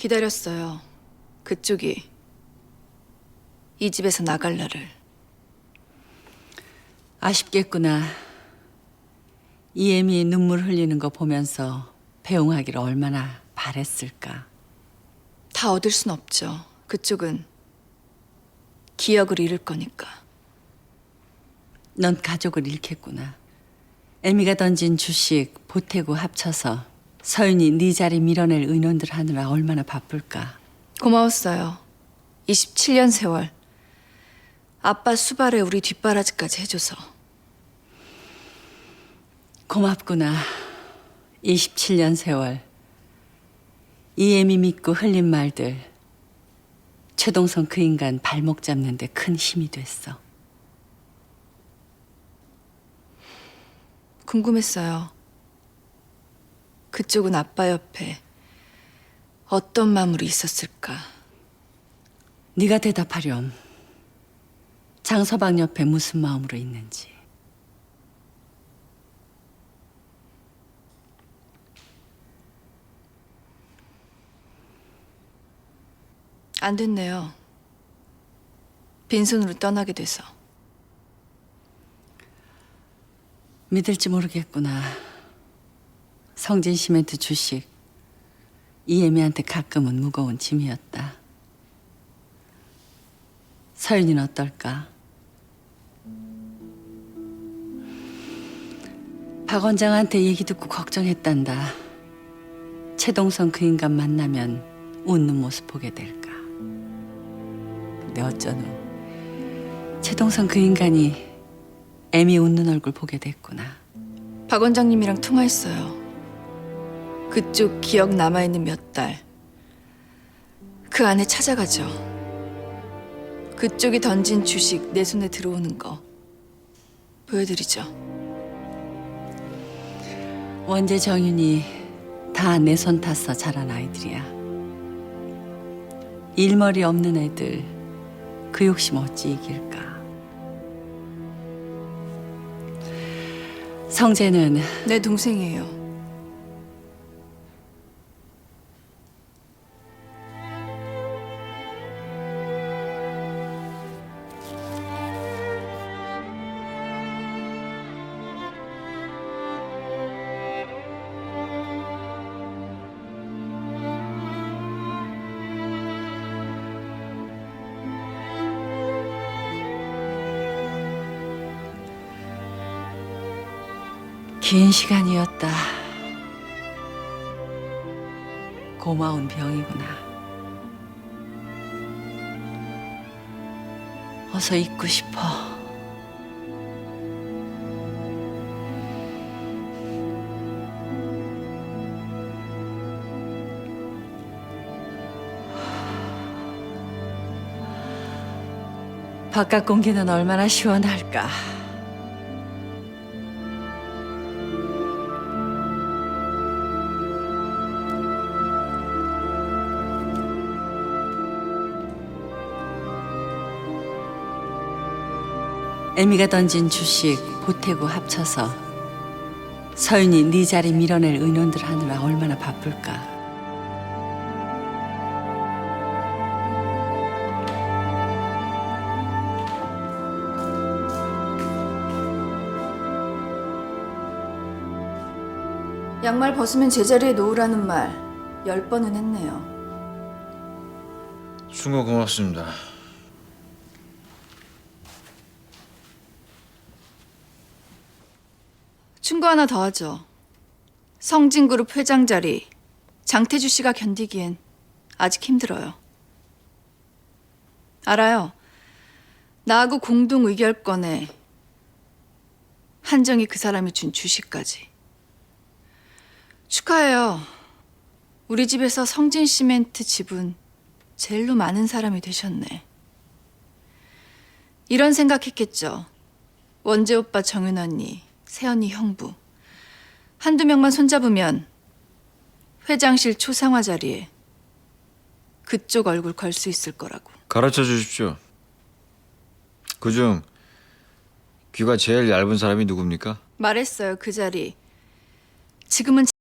기다렸어요. 그쪽이 이 집에서 나갈 날을. 아쉽겠구나. 이엠이 눈물 흘리는 거 보면서 배웅하기를 얼마나 바랬을까. 다 얻을 순 없죠. 그쪽은 기억을 잃을 거니까. 넌 가족을 잃겠구나. 에미가 던진 주식 보태고 합쳐서 서윤이 네 자리 밀어낼 의논들 하느라 얼마나 바쁠까. 고마웠어요. 27년 세월. 아빠 수발에 우리 뒷바라지까지 해줘서. 고맙구나. 27년 세월. 이엠이 믿고 흘린 말들. 최동선 그 인간 발목 잡는데 큰 힘이 됐어. 궁금했어요. 그쪽은 아빠 옆에 어떤 마음으로 있었을까? 네가 대답하렴. 장서방 옆에 무슨 마음으로 있는지. 안 됐네요. 빈손으로 떠나게 돼서. 믿을지 모르겠구나. 성진 시멘트 주식 이예미한테 가끔은 무거운 짐이었다. 서윤이는 어떨까? 박 원장한테 얘기 듣고 걱정했단다. 최동선 그 인간 만나면 웃는 모습 보게 될까? 근데 어쩌노? 최동선 그 인간이 애미 웃는 얼굴 보게 됐구나. 박 원장님이랑 통화했어요. 그쪽 기억 남아있는 몇 달. 그 안에 찾아가죠. 그쪽이 던진 주식 내 손에 들어오는 거 보여드리죠. 원재 정윤이 다 내 손 타서 자란 아이들이야. 일머리 없는 애들 그 욕심 어찌 이길까? 성재는 내 동생이에요. 긴 시간이었다. 고마운 병이구나. 어서 잊고 싶어. 바깥 공기는 얼마나 시원할까. 에미가 던진 주식 보태고 합쳐서 서윤이 네 자리 밀어낼 의논들 하느라 얼마나 바쁠까. 양말 벗으면 제자리에 놓으라는 말 열 번은 했네요. 충고 고맙습니다. 충고 하나 더 하죠. 성진그룹 회장 자리 장태주 씨가 견디기엔 아직 힘들어요. 알아요. 나하고 공동 의결권에 한정이 그 사람이 준 주식까지. 축하해요. 우리 집에서 성진 시멘트 지분 제일로 많은 사람이 되셨네. 이런 생각했겠죠. 원재 오빠 정윤 언니, 세연이 형부. 한두 명만 손잡으면 회장실 초상화 자리에 그쪽 얼굴 걸 수 있을 거라고. 가르쳐 주십시오. 그중 귀가 제일 얇은 사람이 누굽니까? 말했어요, 그 자리. 지금은